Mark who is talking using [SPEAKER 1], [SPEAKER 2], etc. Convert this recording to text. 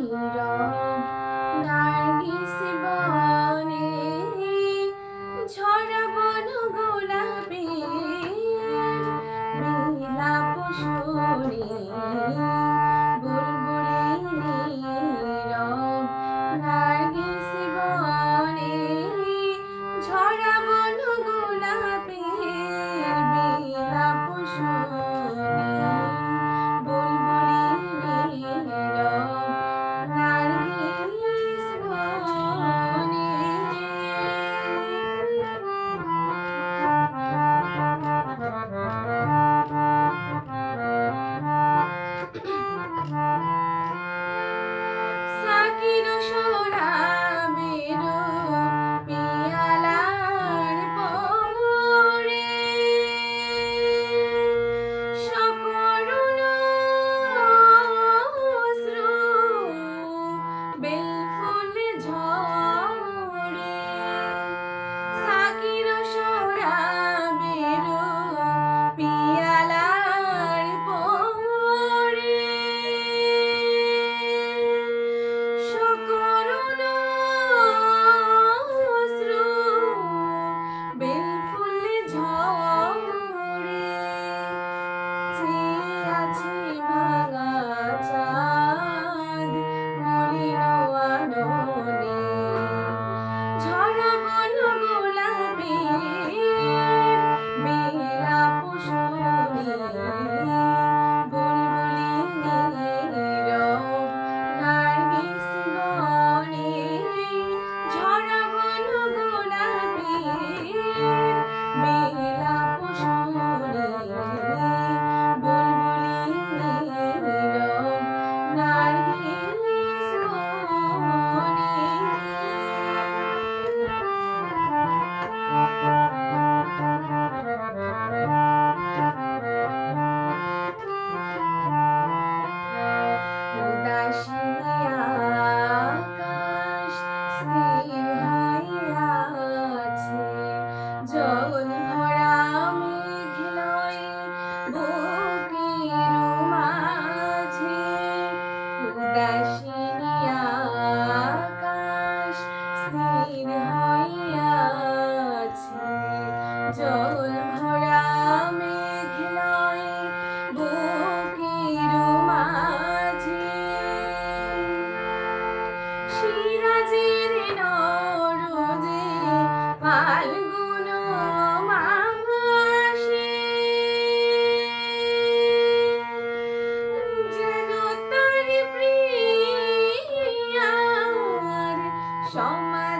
[SPEAKER 1] নীরব নার্গিস বনে ঝরা বন গোলাপে বিলাপ শুনি বনে সাকির more. my